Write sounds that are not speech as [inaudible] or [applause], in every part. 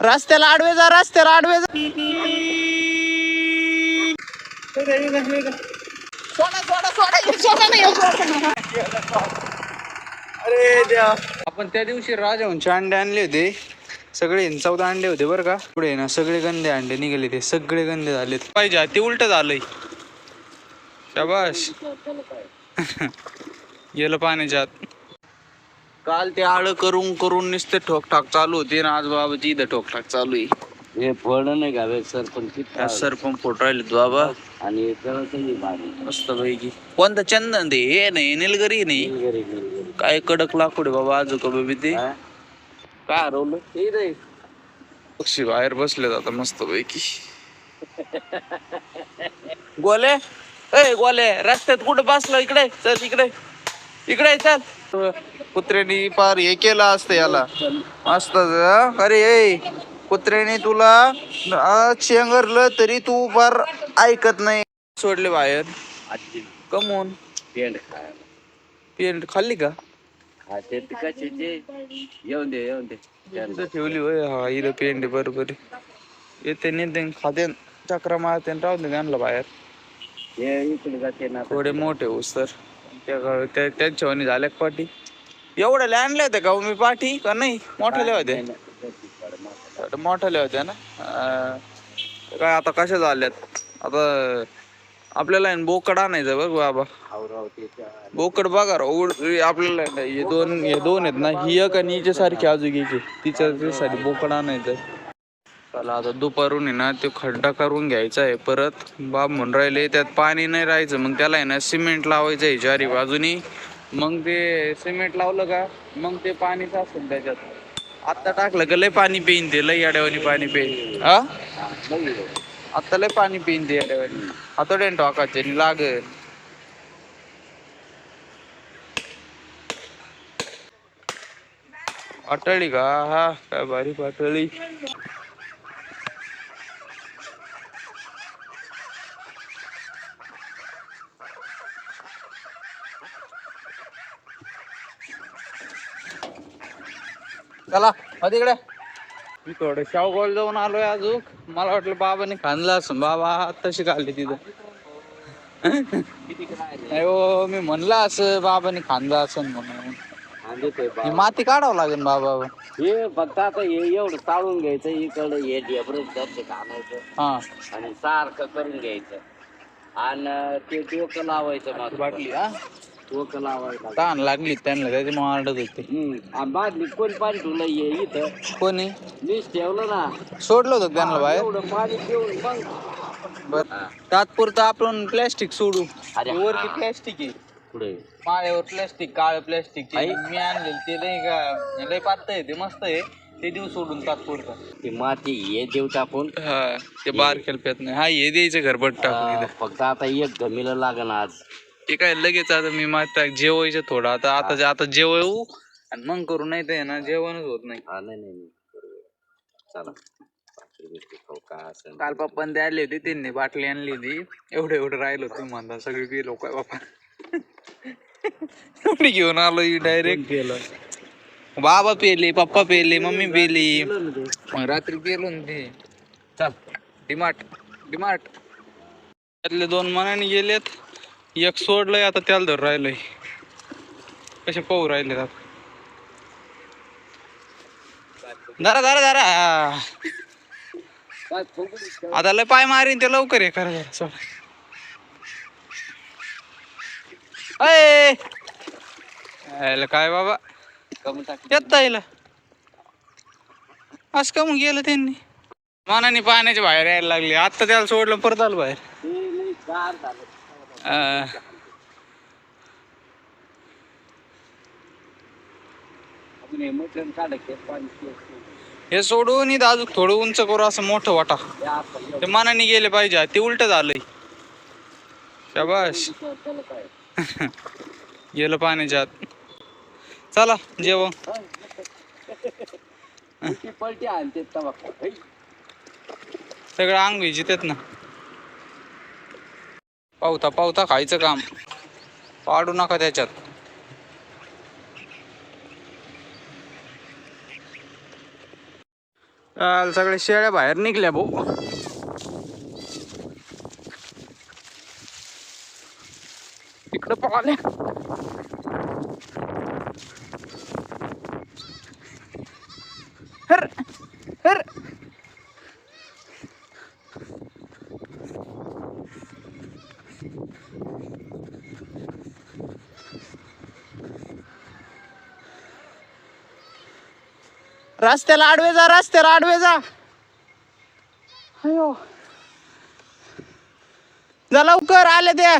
रस्त्याला आडवे जा रस्त्याला आडवे जा. सोडा सोडा सोडा. सोडा नाही अरे आपण त्या दिवशी राजाहूनचे अंडे आणले होते. सगळे चौदा अंडे होते बरं का. पुढे ना सगळे गंदे अंडे निघाले ते. सगळे गंदे झाले पाहिजे ते उलट झालंय. शाबाश [laughs] गेलं पाण्याच्या आत. काल ते आळ करून करून नुसते ठोकठाक चालू होते ना आज बाबाची इथं ठोकठाक चालू आहे. हे फळ नाही घावे सर पण किती त्या सरपंच फोटो राहिले बाबा. आणि भारी मस्त पैकी. कोणतं चंदन ते? हे नाही निलगरी नाही. काय कडक लाकूड आहे बाबा आजू का बेबी ते. काय हरवलं? नाही पक्षी बाहेर बसले आता मस्त पैकी. गोले? ए गोले रस्त्यात कुठं बसलो? इकडे चल इकडे. इकडे चल. कुत्र्यानी पार हे केलं असतं याला. मस्त हं? अरे ए कुत्र्याने तुला शेंगरलं तरी तू फार ऐकत नाही. सोडले बाहेर. कमून. पेंड खायला. पेंट खाल्ली का? येऊन दे येऊन दे. इथं ठेवली होय. हा इथं पेंट बरोबर. येते नेते खाते चक्रा मारते आणि राहू दे त्यांना बाहेर. हे इकडे जाते ना थोडे मोठे होस तर त्या त्या त्यांच्या झाल्या का पाठी एवढ्या आणल्या होत्या का हो मी पाठी का नाही? मोठ्याल्या होत्या? मोठ्याल्या होत्या ना? अं, काय आता कशा झाल्यात? आता आपल्याला आहे ना बोकड आणायचं बघ बाबा. बोकड बघा राव, उड आपल्याला आहे ना हे दोन हे दोन आहेत ना ही एक आणि हिच्या सारखी अजून घ्यायची तिच्या साठी बोकड आणायचं. चला आता दुपारून आहे ना ते खड्डा करून घ्यायचा आहे. परत बाब म्हणून राहिले त्यात पाणी नाही राहायचं. मग त्याला आहे ना सिमेंट लावायचं आहे ज्वारी बाजूनी. मग ते सिमेंट लावलं का मग ते पाणीच असेल त्याच्यात. आत्ता टाकलं का लय पाणी पिईन ते लय याड्यावानी पाणी पिईन. हा? आत्ता लय पाणी पिईन ते याड्यावानी. आता टाकायचे आणि लागेल. पातळी का? हा काय भारी पातळी चला हो तिकडे. मी थोडं शावगोल जाऊन आलोय अजून. मला वाटलं बाबाने खांदला असं बाबा तशी खाल्ली तिथं. हो मी म्हणलं असं बाबाने खांदा असं म्हणून. आणि ते बा- ही माती काढावं लागेल बाबा. हे फक्त आता हे एवढं चाळून घ्यायचं इकडं हे ढेबरं दर्शक आणायचं हा. आणि सारखं करून घ्यायचं. आणि ते टोकं लावायचं मग बाटली हा? टोकं तहान लागली. त्यांना त्याच्यामुळे हम्म. आणि बादली कोण पाणी ठेवलं? ये इथं. कोणी? मीच ठेवलं ना. सोडलं होतं त्यांना बाहेर? एवढं पाणी पिऊन मग. बर. तात्पुरतं आपण प्लॅस्टिक सोडू. अरे वरती. प्लॅस्टिक आहे. पुढे माळ्यावर प्लॅस्टिक काळ प्लॅस्टिक आई. मी आणलेलं ते नाही का लय पातळ आहे ते मस्त आहे. ते देऊ सोडून तात्पुरतं. ती माती हे देव टाकून. हा ते बार केलं नाही. हा हे द्यायचं घरबट टाकून इथं. फक्त आता एक गमीला लागण आज. ते काय लगेच आता मी माता जेवायचं थोडं. आता आता आता जेवू आणि मग करू नाही ते ना जेवणच होत नाही. हा नाही नाही नाही. बरोबर. चला. पाचशे रुपये खाऊ का असं. काल पप्पान ते आले होते त्यांनी बाटली आणली होती. एवढं एवढं राहिलं होतं म्हणता सगळी पी लोक बाप्पा एवढी घेऊन आलो डायरेक्ट केलं? बाबा पेले पप्पा पेले मम्मी पेली. मग रात्री गेलो ना ते. चल डिमार्ट डिमार्ट. त्यातले दोन मनाने गेलेत. एक सोडलंय आता त्याला धर राहिलंय. कसे पाहू राहिले आता. दारा दारा आता लय पाय मारीन ते लवकर हे करा जरा सोड अय! यायला काय बाबा? येत येईल असं का मग गेलं त्यांनी? मानाने पाण्याच्या बाहेर यायला लागले. आता त्याला सोडलं परत आलं बाहेर. आपण हे सोडून इथं अजून थोडं उंच करू असं मोठं वाटा. ते मनाने गेले पाहिजे. ते उलट झालंय. शाबाश [laughs] गेलं पाण्याच्या आत. चला हे. [laughs] सगळं अंग भिजितेत ना. पावता पावता खायचं काम. पाडू नका त्याच्यात. काल सगळ्या शेळ्या बाहेर निघल्या भाऊ. इकडं पाहिल्या रस्त्याला आडवे जा रस्त्याला आडवे जा. अयो. जा लवकर आले द्या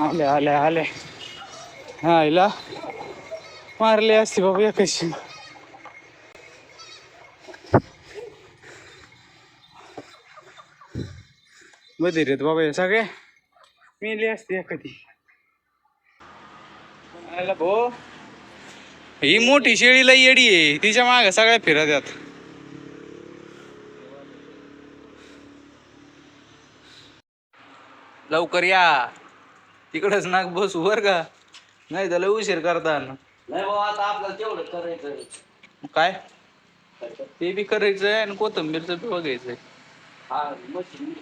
आले आले आले. हा हिला मारली असते बाबा कशी बधीर आहेत बाबा हे सगळे. मेली असते कधी भाऊ. ही मोठी शेळीला येडी आहे. तिच्या माग सगळ्या फिरत आहेत. लवकर या. तिकडच नाक बसू बर का. नाही त्याला उशीर करता नाही बाबा आता आपल्याला तेवढं करायचं काय? ते बी करायचंय आणि कोथंबीरचं बी बघायचंय. हा मशीन.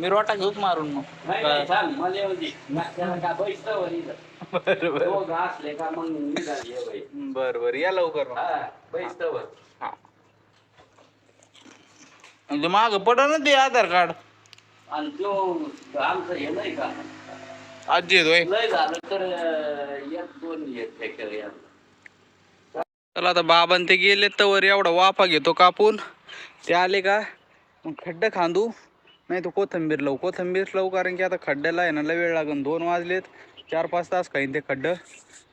मी रोटा घेऊच मारून मग. नाही नाही थांब मला येऊ दे. त्याला का बैसतं इथं? बर बर. दोघं असले का मग निघाली बाई. बर बर. या लवकर मग. हा बैसतं म्हणजे माग पड ना ते आधार कार्ड. आणि तो आमचं हे नाही का? आजी येतोय लय झालं तर अं, एक दोन एक फेकर या. चला आता बाबान ते गेले तर एवढा वाफा घेतो कापून. ते आले का? मग खड्डे खांदू. नाही तो कोथंबीर लावू. कोथंबीर लावू कारण की आता खड्ड्याला आहे ना लय वेळ लागेल दोन वाजलेत चार पाच तास खाईन ते खड्डं.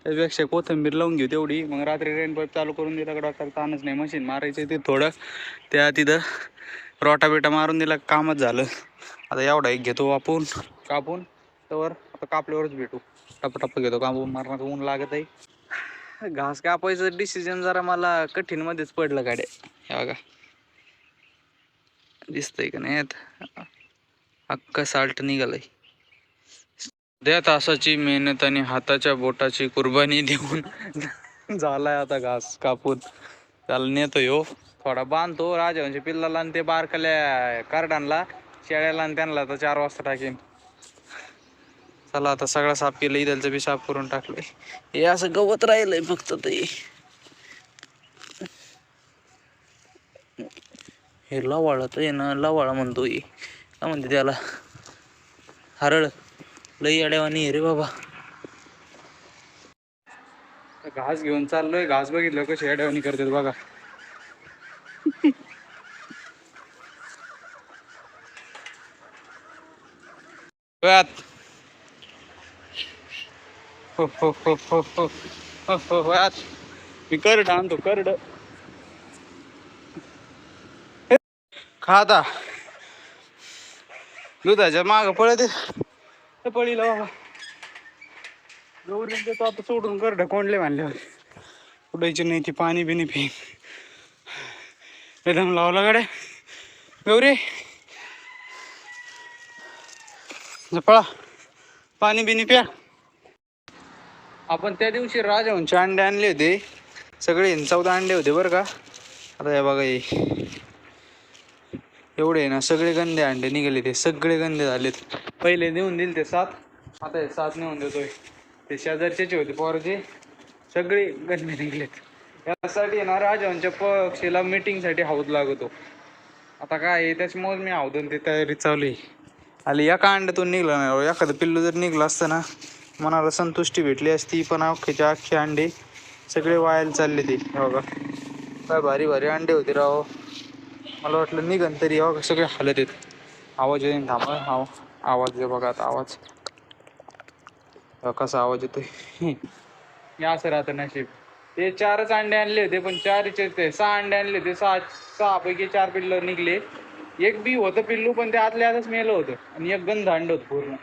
त्यापेक्षा कोथंबीर लावून घेऊ तेवढी. मग रात्री रेन पाईप चालू करून दिला का डॉक्टर ताणच नाही. मशीन मारायचं ते थोडं. त्या तिथं रोटा बिटा मारून दिला कामच झालं. आता एवढा एक घेतो आपण कापून तर आता कापल्यावरच भेटू. टप्प घेतो कापून मारण्याचं ऊन लागत आहे घास कापायचं डिसिजन जरा मला कठीणमध्येच पडलं गाड्या. हे बघा. दिसतंय का नाही? आता अख्खा साल्ट निघालाय. द्या तासाची मेहनत आणि हाताच्या बोटाची कुर्बानी देऊन झालाय आता घास कापून. त्याला नेतो यो हो. थोडा बांधतो राजवंशी पिल्लाला आणि ते बारकल्या कार्डांना शेळ्याला आणि त्यांना आता चार वाजता टाकेन. चला आता सगळं साफ केलं इथलचं बी साफ करून टाकलंय. हे असं गवत राहिलंय फक्त ते. हे लवाळा तर ना लवाळा म्हणतो हे. काय म्हणते त्याला? हरळ. लई अड्यावानी रे बाबा. घास घेऊन चाललोय. घास बघितलं कशी अड्यावानी करतात बघा. [laughs] हो हो हो हो हो हो हो हो खाता आता दुधाच्या माग पळत. आहे. पळीला बाबा. गौरी देतो आता सोडून करड कोंडले मानल्यावर उडायची नाही ती पाणी बिनी पी. एकदम लावला गाड्या. गौरी. पळा. पाणी बिनी प्या. आपण त्या दिवशी राजाहूनचे अंडे आणले होते. सगळे चौदा अंडे होते बरं का. आता हे बघा एवढे आहे ना सगळे गंदे अंडे निघाले ते सगळे गंदे झालेत. पहिले नेऊन दिले ते सात आता हे सात नेऊन देतोय. ते शेजारच्याचे होते पोराचे सगळे गंदे निघलेत. यासाठी ना राजांच्या पक्षीला मीटिंगसाठी हौद लागतो. आता काय आहे त्याच्यामुळे मी हौदन ते तयारी चालू आहे. आली एका अंड्यातून निघला नाही एखादं पिल्लू जर निघलं असतं ना मनाला संतुष्टी भेटली असती पण अख्खेचे अख्खे अंडे सगळे वायाला चालले ते. हे बघा. काय भारी भारी अंडे होते राव. मला वाटलं निघन तरी. बघा सगळे हालत आहेत. आवाज येईल थांबा. आव आवाज आहे बघा आता आवाज. कसा आवाज येतोय? या असं राहतं नशीब. ते चारच अंडे आणले होते पण चारचे ते सहा अंडे आणले होते. सहा सहा पैकी चार पिल्लर निघले. एक बी होतं पिल्लू पण ते आतल्या आतच मेलं होतं. आणि एक गंध अंड होतं पूर्ण.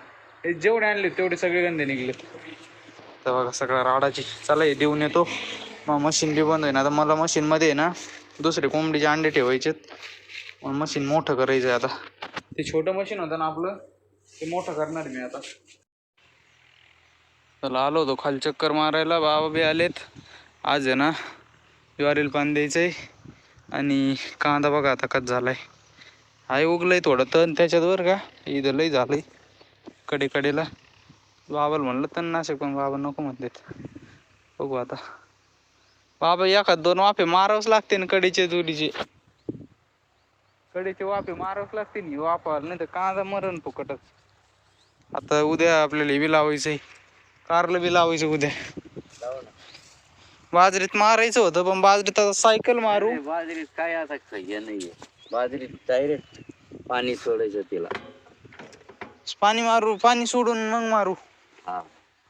हे जेवढे आणले तेवढे सगळे गंधे निघले. तर बघा सगळ्या राडाची चला हे देऊन येतो. मग मशीन बी बंद होईन. आता मला मशीनमध्ये आहे ना दुसरे कोंबडीचे अंडे ठेवायचेत. मशीन मोठं करायचं आहे आता. ते छोटं मशीन होतं ना आपलं ते मोठं करणार मी आता. चला आलो होतो खाली चक्कर मारायला. बाबा बी आलेत. आज आहे ना ज्वारीला पाणी द्यायचं आहे आणि कांदा बघा आता कच झालाय. आहे उगलंय थोडं तण त्याच्यात बरं का. इथं लय झालंयकडे कडेला बाबाला म्हणलं तण नाशक पण बाबा नको म्हणतात. बघू आता. बाबा एखाद दोन वाफे मारावंच लागते ना कडेचे चुलीचे कडेचे वाफे मारावंच लागते ना वाफावर नाही तर कांदा मरण फुकटच. आता उद्या आपल्याला हे बी लावायचंय कारलं बी लावायचं उद्या. लावा ना. बाजरीत मारायचं होतं पण बाजरीत आता सायकल मारू. बाजरीत काय आता हे नाहीये. बाजरीत डायरेक्ट पाणी सोडायचं तिला. पाणी मारू पाणी सोडून मग मारू. हा.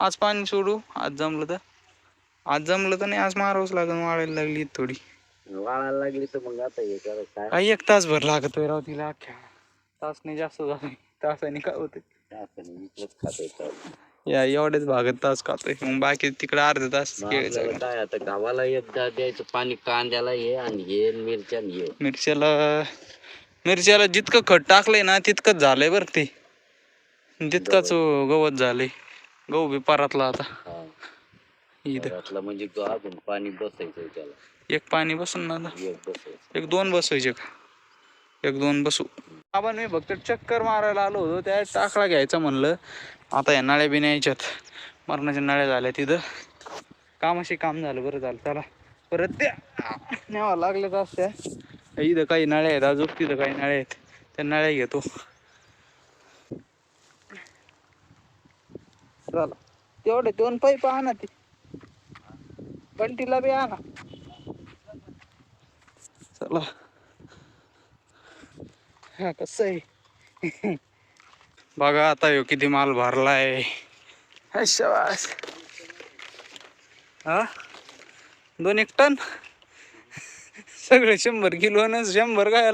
आज पाणी सोडू आज जमलं तर. आज जमलं तर नाही आज मारावंच लागेल वाळायला लागली थोडी. वाळायला लागली तर मग आता हे करायचं काय? काही एक तास भर लागत राव तिला अख्ख्या. तास नाही जास्त झाले. तासाने काय होते? आपण खातोय तर. या एवढेच भागात तास खातोय. मग बाकी तिकडे अर्धा तास मग खेळायचं आपल्याला काय आता गावाला एकदा द्यायचं पाणी कांद्याला हे आणि हे मिरच्या आणि हे. मिरच्याला मिरच्याला जितकं खत टाकलंय ना तितकंच झालंय बरं ते. तितकंच गवत झालंय. गहू बी परातला आता. इथं. घरातलं म्हणजे ग- अजून पाणी बसायचं त्याला. एक पाणी बसून ना आता. एक बसायचं. एक दोन बसवायचे का? एक दोन बसू. आपण मी फक्त चक्कर मारायला आलो होतो त्या टाकला घ्यायचा म्हणलं. आता या नळ्या बी न्यायच्यात मरणाच्या नळ्या झाल्या तिथं. कामाशी काम झालं बरं झालं. चला परत त्या न्यावं लागल्याच असत्या इथं काही नळ्या आहेत अजून तिथं काही नळ्या आहेत. त्या नळ्या घेतो. चला. तेवढे दोन पाईप आणा ती. बंटीला बी आणा. चला. हा कसं आहे बघा आता ह्यो किती माल भरलाय. शाबास. हा? दोन एक टन? सगळं शंभर किलो न शंभर काय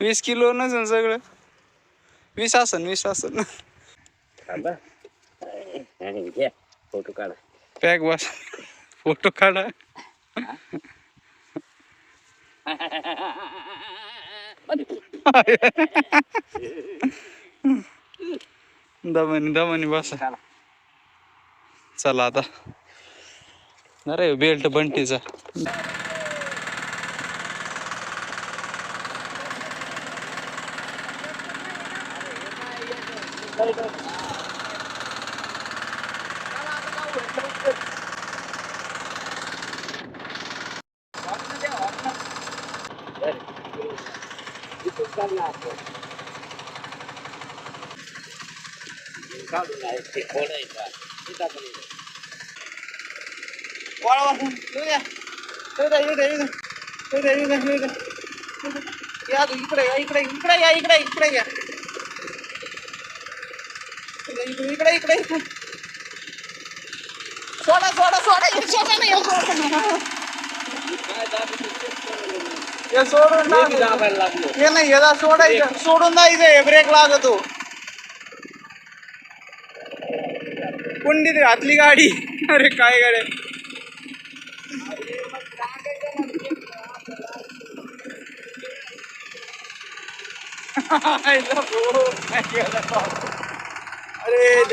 वीस किलो न सगळं. वीस असन वीस घ्या फोटो काढा. पॅक बस फोटो काढा. दमानी दमानी बस. चला. आता. अरे बेल्ट बंटीचा. इथून काढला आपण. काढून आहे ते फोडायचा. इथं आपण इथं. इकडे या इकडे इकडे या इकडे इकडे या. इकडे इकडे इकडे सोडा सोडा सोडा सोडा नाही हे सोडून हे बी टाक. दाबायला लागलो. हे नाही याला सोडायचं सोडून हे ब्रेक लागतो कुंडीत घातली गाडी अरे काय गाडी [laughs] अरे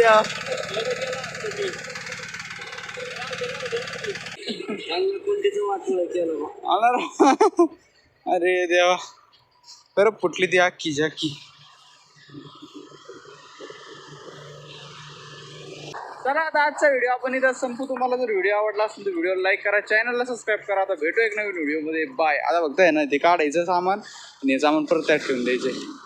चांगलं कुंडीचं केलं. आला. [laughs] अरे देवा. बरं फुटली ती आखी जाकी चला आता आजचा व्हिडिओ आपण इथं संपू. तुम्हाला जर व्हिडिओ आवडला असेल तर व्हिडिओ लाईक करा. चॅनलला सबस्क्राईब करा. आता भेटू एक नवीन व्हिडिओमध्ये बाय आता फक्त आहे ना ते काढायचं सामान आणि हे सामान परत त्यात ठेवून द्यायचं.